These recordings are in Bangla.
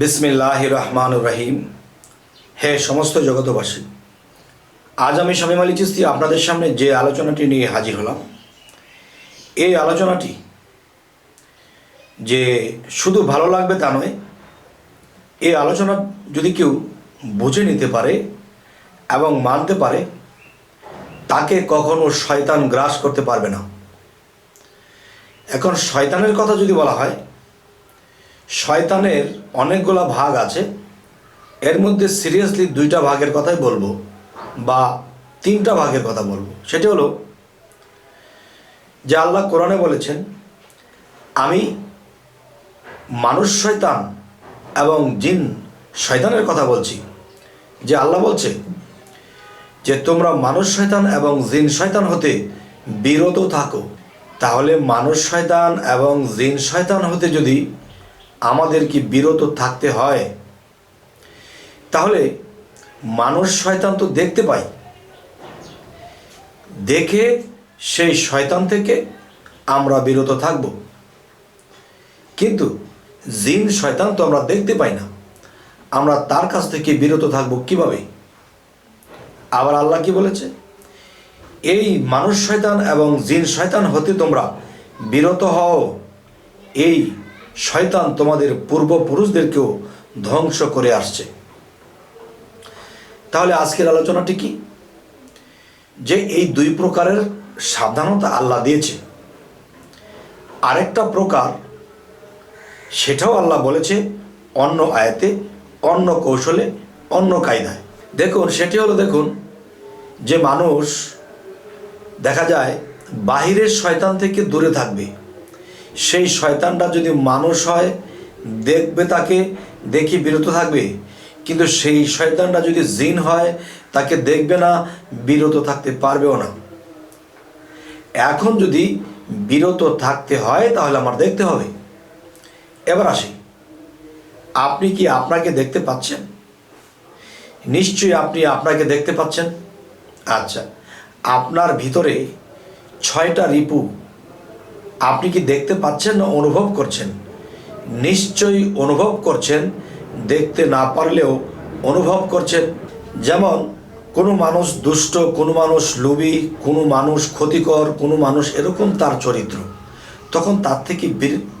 বিসমিল্লাহ রহমান রহিম। হে সমস্ত জগতবাসী আজ আমি শামীম আলী চিস্তি আপনাদের সামনে যে আলোচনাটি নিয়ে হাজির হলাম, এই আলোচনাটি যে শুধু ভালো লাগবে তা নয়, এই আলোচনা যদি কেউ বুঝে নিতে পারে এবং মানতে পারে, তাকে কখনো শয়তান গ্রাস করতে পারবে না। এখন শয়তানের কথা যদি বলা হয় শয়তানের অনেকগুলো ভাগ আছে। এর মধ্যে সিরিয়াসলি দুইটা ভাগের কথাই বলব বা তিনটা ভাগের কথা বলব। সেটি হলো, যে আল্লাহ কোরআনে বলেছেন, আমি মানুষ শয়তান এবং জিন শয়তানের কথা বলছি। যে আল্লাহ বলছে যে, তোমরা মানুষ শয়তান এবং জিন শয়তান হতে বিরত থাকো। তাহলে মানুষ শয়তান এবং জিন শয়তান হতে যদি আমাদের কি বিরত থাকতে হয়। তাহলে মানুষ শয়তান তো দেখতে পাই দেখে সেই শয়তান থেকে আমরা বিরত থাকব। কিন্তু জিন, শয়তান তো আমরা দেখতে পাই না। আমরা তার কাছ থেকে বিরত থাকব কীভাবে? আবার আল্লাহ কি বলেছে? এই মানুষ শয়তান এবং জিন শয়তান হতে তোমরা বিরত হও। এই শয়তান তোমাদের পূর্বপুরুষদেরকেও ধ্বংস করে আসছে। তাহলে আজকের আলোচনাটি কি? যে এই দুই প্রকারের সাবধানতা আল্লাহ দিয়েছে। আরেকটা প্রকার, সেটাও আল্লাহ বলেছে, অন্য আয়াতে, অন্য কৌশলে, অন্য কায়দায়। দেখুন, সেটি হলো দেখুন, যে মানুষ, দেখা যায়, বাহিরের শয়তান থেকে দূরে থাকবে। সেই শয়তানটা যদি মানুষ হয়, দেখবে তাকে, দেখি বিরত থাকবে। কিন্তু সেই শয়তানটা যদি জিন হয়, তাকে দেখবে না, বিরত থাকতে পারবেও না। এখন যদি বিরত থাকতে হয়, তাহলে আমার দেখতে হবে। এবার আসি। আপনি কি আপনাকে দেখতে পাচ্ছেন? নিশ্চয়ই আপনি আপনাকে দেখতে পাচ্ছেন। আচ্ছা আপনার ভিতরে ছয়টা রিপু আপনি কি দেখতে পাচ্ছেন না অনুভব করছেন? নিশ্চয়ই অনুভব করছেন, দেখতে না পারলেও অনুভব করছেন। যেমন, কোনো মানুষ দুষ্ট, কোনো মানুষ লোভী, কোনো মানুষ ক্ষতিকর, কোনো মানুষ এরকম তার চরিত্র। তখন তার থেকে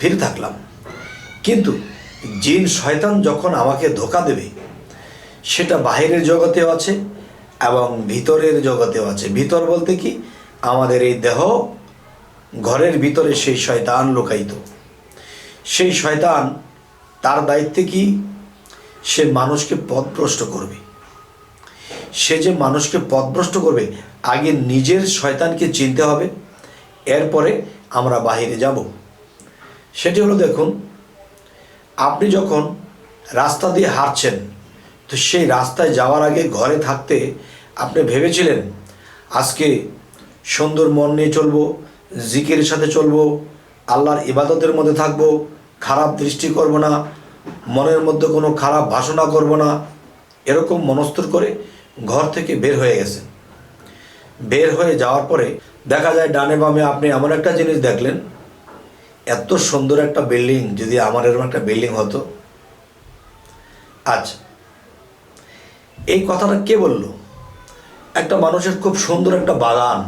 ফিরে থাকলাম। কিন্তু জিন শয়তান যখন আমাকে ধোকা দেবে, সেটা বাহিরের জগতেও আছে এবং ভিতরের জগতেও আছে। ভিতর বলতে কি? আমাদের এই দেহ ঘরের ভিতরে সেই শয়তান লুকায়িত। সেই শয়তান তার দায়িত্বে কি? সে মানুষকে পথভ্রষ্ট করবে। সে যে মানুষকে পথভ্রষ্ট করবে, আগে নিজের শয়তানকে চিনতে হবে, এরপরে আমরা বাহিরে যাব। সেটি হলো দেখুন, আপনি যখন রাস্তা দিয়ে হাঁটছেন, তো সেই রাস্তায় যাওয়ার আগে ঘরে থাকতে আপনি ভেবেছিলেন, আজকে সুন্দর মন নিয়ে চলবো জিকের সাথে চলবো, আল্লাহর ইবাদতের মধ্যে থাকব, খারাপ দৃষ্টি করব না, মনের মধ্যে কোনো খারাপ ভাষণা করব না, এরকম মনস্থর করে ঘর থেকে বের হয়ে গেছেন বের হয়ে যাওয়ার পরে দেখা যায় ডানে বামে আপনি এমন একটা জিনিস দেখলেন, এত সুন্দর একটা বিল্ডিং, যদি আমার এরকম একটা বিল্ডিং হতো। আচ্ছা এই কথাটা কে বলল? একটা মানুষের খুব সুন্দর একটা বাগান।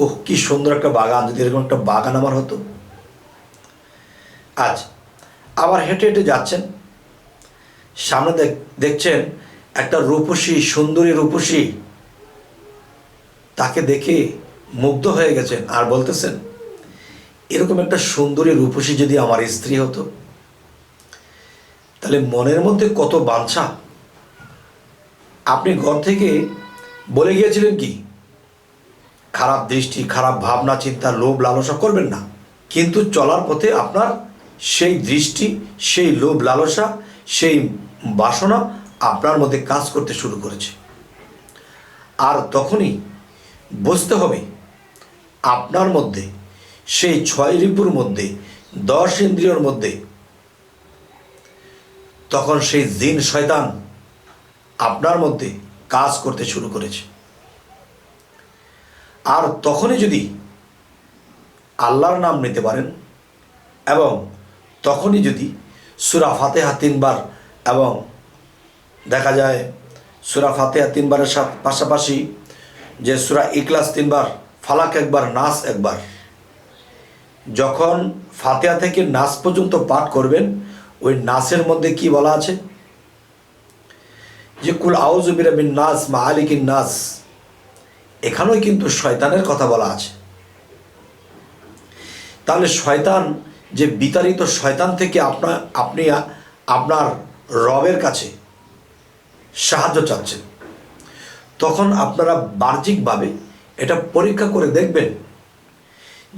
ওহ, কি সুন্দর একটা বাগান, যদি এরকম একটা বাগান আমার হতো। আচ্ছা আবার হেঁটে হেঁটে যাচ্ছেন। সামনে দেখ, দেখছেন একটা রূপসী, সুন্দরী রূপসী। তাকে দেখে মুগ্ধ হয়ে গেছেন আর বলতেছেন, এরকম একটা সুন্দরী রূপসী যদি আমার স্ত্রী হতো, তাহলে মনের মধ্যে কত বাঞ্ছা। আপনি ঘর থেকে বলে গিয়েছিলেন কি? খারাপ দৃষ্টি, খারাপ ভাবনা, চিন্তা, লোভ, লালসা করবেন না। কিন্তু চলার পথে আপনার সেই দৃষ্টি, সেই লোভ, লালসা, সেই বাসনা আপনার মধ্যে কাজ করতে শুরু করেছে। আর তখনই বুঝতে হবে, আপনার মধ্যে, সেই ছয় রিপুর মধ্যে, দশ ইন্দ্রিয়র মধ্যে, তখন সেই জিন, শয়তান আপনার মধ্যে কাজ করতে শুরু করেছে। আর তখনই যদি আল্লাহর নাম নিতে পারেন এবং তখনই যদি সুরা ফাতেহা তিনবার এবং দেখা যায় সুরা ফাতেহা তিনবারের সাথে পাশাপাশি যে সুরা ইকলাস তিনবার, ফালাক একবার, নাস একবার, যখন ফাতেহা থেকে নাস পর্যন্ত পাঠ করবেন, ওই নাসের মধ্যে কি বলা আছে? যে কুল আউজুবিরাবিন নাস, মা আলিকিন নাস। এখানেও কিন্তু শয়তানের কথা বলা আছে। তাহলে শয়তান যে বিতাড়িত শয়তান থেকে আপনার আপনি আপনার রবের কাছে সাহায্য চাচ্ছেন, তখন আপনারা বাহ্যিকভাবে এটা পরীক্ষা করে দেখবেন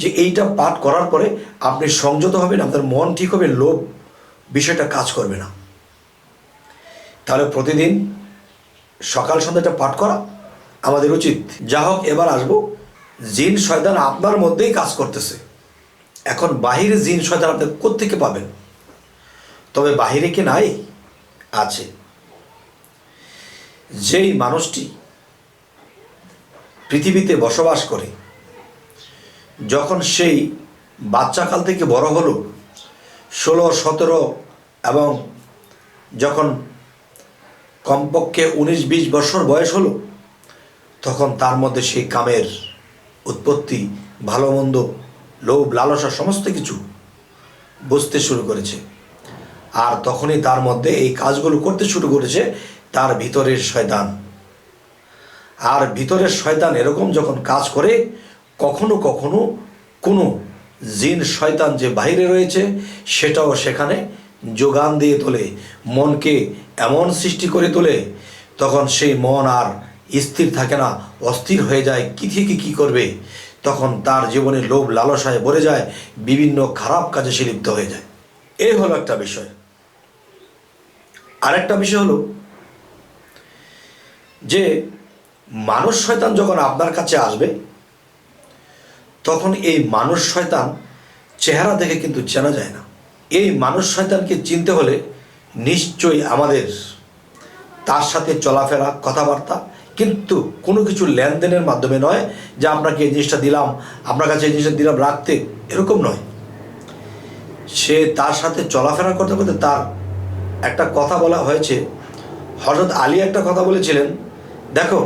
যে এইটা পাঠ করার পরে আপনি সংযত হবেন, আপনার মন ঠিক হবে, লোভ বিষয়টা কাজ করবে না। তাহলে প্রতিদিন সকাল সন্ধ্যাটা পাঠ করা আমাদের উচিত। যা হোক, এবার আসব। জিন শয়তান আপনার মধ্যেই কাজ করতেছে। এখন বাহিরে জিন শয়তান আপনি কোত্থেকে পাবেন? তবে বাহিরে কি নাই? আছে। যেই মানুষটি পৃথিবীতে বসবাস করে, যখন সেই বাচ্চাকাল থেকে বড় হলো, ষোলো, সতেরো এবং যখন কমপক্ষে উনিশ, বিশ বছর বয়স হলো তখন তার মধ্যে সেই কামের উৎপত্তি, ভালো মন্দ, লোভ, লালসা সমস্ত কিছু বুঝতে শুরু করেছে। আর তখনই তার মধ্যে এই কাজগুলো করতে শুরু করেছে তার ভিতরের শয়তান। আর ভিতরের শয়তান এরকম যখন কাজ করে, কখনো কখনো কোনো জিন শয়তান যে বাইরে রয়েছে, সেটাও সেখানে যোগান দিয়ে তোলে, মনকে এমন সৃষ্টি করে তোলে, তখন সেই মন আর স্থির থাকে না, অস্থির হয়ে যায়, কী থেকে কী করবে? তখন তার জীবনে লোভ লালসায় ভরে যায়, বিভিন্ন খারাপ কাজে সে লিপ্ত হয়ে যায়। এই হলো একটা বিষয়। আরেকটা বিষয় হলো যে, মানুষ শয়তান যখন আপনার কাছে আসবে, তখন এই মানুষ শয়তান চেহারা দেখে কিন্তু চেনা যায় না। এই মানুষ শয়তানকে চিনতে হলে নিশ্চয়ই আমাদের তার সাথে চলাফেরা, কথাবার্তা কিন্তু কোনো কিছু লেনদেনের মাধ্যমে নয় যে আপনাকে এই জিনিসটা দিলাম, আপনার কাছে এই জিনিসটা দিলাম রাখতে, এরকম নয়। সে তার সাথে চলাফেরা করতে করতে তার একটা কথা বলা হয়েছে। হজরত আলী একটা কথা বলেছিলেন, দেখো,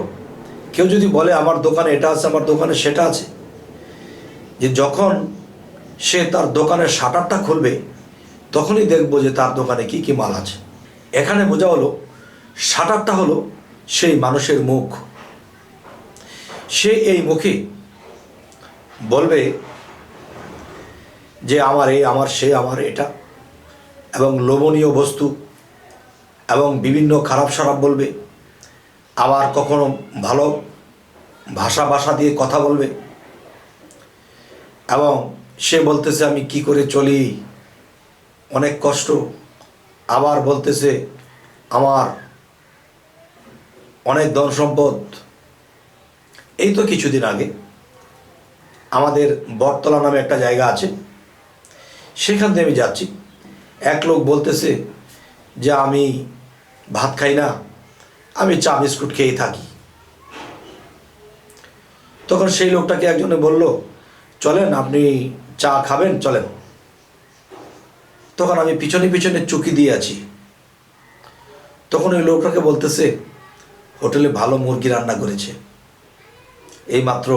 কেউ যদি বলে আমার দোকানে এটা আছে, আমার দোকানে সেটা আছে, যে যখন সে তার দোকানের শাটারটা খুলবে, তখনই দেখব যে তার দোকানে কি কি মাল আছে। এখানে বোঝা হলো, শাটারটা হলো সেই মানুষের মুখ। সে এই মুখে বলবে যে আমার এই আমার সে, আমার এটা। এবং লোভনীয় বস্তু এবং বিভিন্ন খারাপ সারাপ বলবে। আবার কখনো ভালো ভাষা ভাষা দিয়ে কথা বলবে। এবং সে বলতেছে, আমি কি করে চলি? অনেক কষ্ট। আবার বলতেছে, আমার অনেক ধন সম্পদ। এই তো কিছুদিন আগে আমাদের বটতলা নামে একটা জায়গা আছে। সেখান থেকে আমি যাচ্ছি। এক লোক বলতেছে যে, আমি ভাত খাই না, আমি চা বিস্কুট খেয়েই থাকি। তখন সেই লোকটাকে একজনে বলল, চলেন, আপনি চা খাবেন, চলেন। তখন আমি পিছনে পিছনে চুকি দিয়ে আছি। তখন ওই লোকটাকে বলতেছে হোটেলে ভালো মুরগি রান্না করেছে। এইমাত্র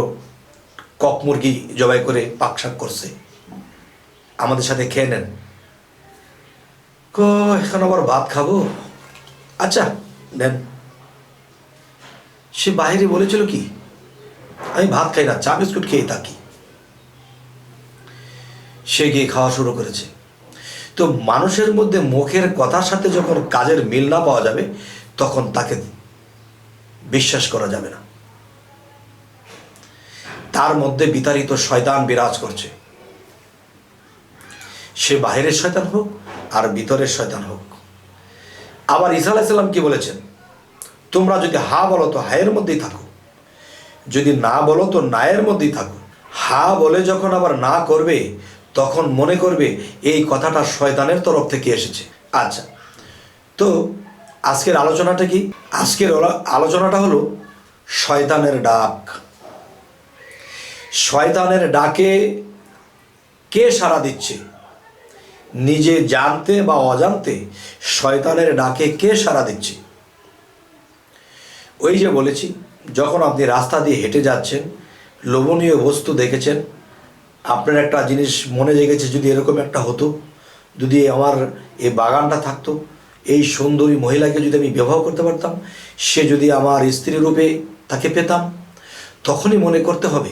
কক মুরগি জবাই করে পাকশাক করছে। আমাদের সাথে খেয়ে নেন। ক এখন আবার ভাত খাব? আচ্ছা নেন। সে বাইরে বলেছিল কি, আমি ভাত খাই না, চা, বিস্কুট খেয়ে থাকি। সে গিয়ে খাওয়া শুরু করেছে। তো মানুষের মধ্যে মুখের কথার সাথে যখন কাজের মিল না পাওয়া যাবে, তখন তাকে বিশ্বাস করা যাবে না। তার মধ্যে বিতাড়িত শয়তান বিরাজ করছে। সে বাহিরের শয়তান হোক আর ভিতরের শয়তান হোক। আবার ঈসা আলাইসাল্লাম কি বলেছেন? তোমরা যদি হা বলো তো হায়ের মধ্যেই থাকো। যদি না বলো তো নায়ের মধ্যেই থাকো। হা বলে যখন আবার না করবে, তখন মনে করবে এই কথাটা শয়তানের তরফ থেকে এসেছে। আচ্ছা তো আজকের আলোচনাটা কি? আজকের আলোচনাটা হলো শয়তানের ডাক। শয়তানের ডাকে কে সাড়া দিচ্ছে? নিজে জানতে বা অজান্তে শয়তানের ডাকে কে সাড়া দিচ্ছে? ওই যে বলেছি, যখন আপনি রাস্তা দিয়ে হেঁটে যাচ্ছেন, লোভনীয় বস্তু দেখেছেন, আপনার একটা জিনিস মনে জেগেছে যদি এরকম একটা হতো, যদি আমার এই বাগানটা থাকতো এই সুন্দরী মহিলাকে যদি আমি বিবাহ করতে পারতাম, সে যদি আমার স্ত্রী রূপে তাকে পেতাম, তখনই মনে করতে হবে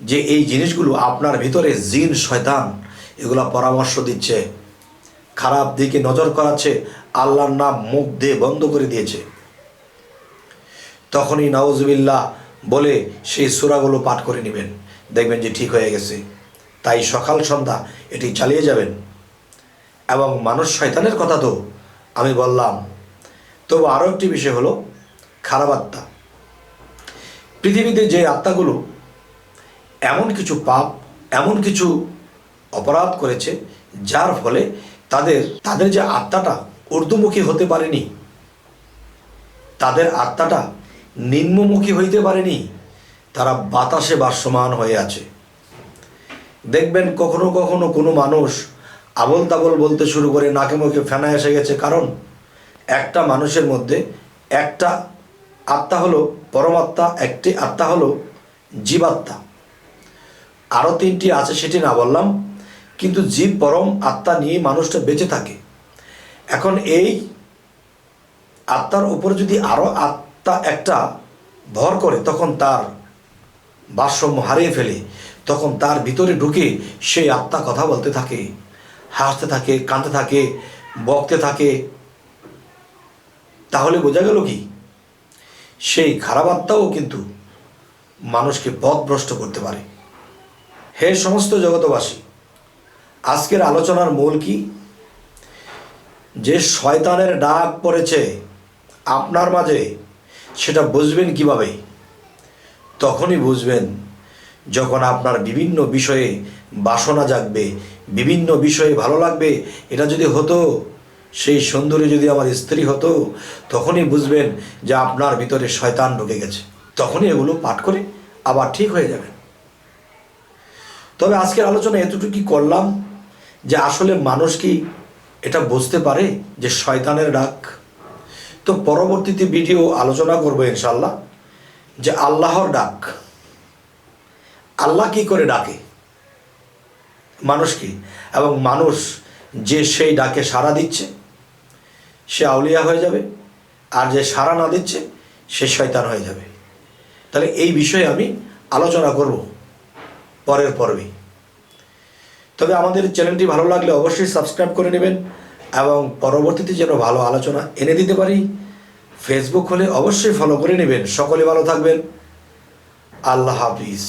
যে এই জিনিসগুলো আপনার ভিতরে জিন, শয়তান, এগুলো পরামর্শ দিচ্ছে, খারাপ দিকে নজর করাচ্ছে, আল্লাহর নাম মুখ দিয়ে বন্ধ করে দিয়েছে। তখনই নওয়াজবিল্লাহ বলে সেই সুরাগুলো পাঠ করে নেবেন। দেখবেন যে ঠিক হয়ে গেছে। তাই সকাল সন্ধ্যা এটি চালিয়ে যাবেন। এবং মানুষ শয়তানের কথা তো আমি বললাম। তবু আরও একটি বিষয় হলো খারাপ আত্মা। পৃথিবীতে যে আত্মাগুলো এমন কিছু পাপ, এমন কিছু অপরাধ করেছে, যার ফলে তাদের তাদের যে আত্মাটা ঊর্ধ্বমুখী হতে পারেনি, তাদের আত্মাটা নিম্নমুখী হইতে পারেনি, তারা বাতাসে বাসমান হয়ে আছে। দেখবেন কখনো কখনো কোনো মানুষ আবল তাবল বলতে শুরু করে নাকে মুখে ফেনা এসে গেছে। কারণ একটা মানুষের মধ্যে একটা আত্মা হলো পরমাত্মা, একটি আত্মা হলো জীবাত্মা। আরও তিনটি আছে সেটি না বললাম, কিন্তু জীব পরম আত্মা নিয়ে মানুষটা বেঁচে থাকে। এখন এই আত্মার উপর যদি আরও আত্মা একটা ভর করে, তখন তার ভারসাম্য হারিয়ে ফেলে, তখন তার ভিতরে ঢুকে সেই আত্মা কথা বলতে থাকে। হাসতে থাকে, কাঁদতে থাকে, বকতে থাকে। তাহলে বোঝা গেল কি? সেই খারাপ আত্মাও কিন্তু মানুষকে পথভ্রষ্ট করতে পারে। হে সমস্ত জগতবাসী আজকের আলোচনার মূল কি? যে শয়তানের ডাক পড়েছে আপনার মাঝে, সেটা বুঝবেন কীভাবে? তখনই বুঝবেন যখন আপনার বিভিন্ন বিষয়ে বাসনা জাগবে, বিভিন্ন বিষয়ে ভালো লাগবে, এটা যদি হতো, সেই সুন্দরী যদি আমার স্ত্রী হতো, তখনই বুঝবেন যে আপনার ভিতরে শয়তান ঢুকে গেছে। তখনই এগুলো পাঠ করে আবার ঠিক হয়ে যাবে। তবে আজকের আলোচনা এতটুকুই করলাম যে আসলে মানুষ কি এটা বুঝতে পারে যে শয়তানের ডাক? তো পরবর্তীতে ভিডিও আলোচনা করব ইনশাল্লাহ যে আল্লাহর ডাক। আল্লাহ কি করে ডাকে? মানুষকে। এবং মানুষ যে সেই ডাকে সাড়া দিচ্ছে, সে আউলিয়া হয়ে যাবে। আর যে সাড়া না দিচ্ছে, সে শয়তান হয়ে যাবে। তাহলে এই বিষয়ে আমি আলোচনা করব পরের পর্বে। তবে আমাদের চ্যানেলটি ভালো লাগলে অবশ্যই সাবস্ক্রাইব করে নেবেন এবং পরবর্তীতে যেন ভালো আলোচনা এনে দিতে পারি, ফেসবুক হলে অবশ্যই ফলো করে নেবেন। সকলে ভালো থাকবেন। আল্লাহ হাফিজ।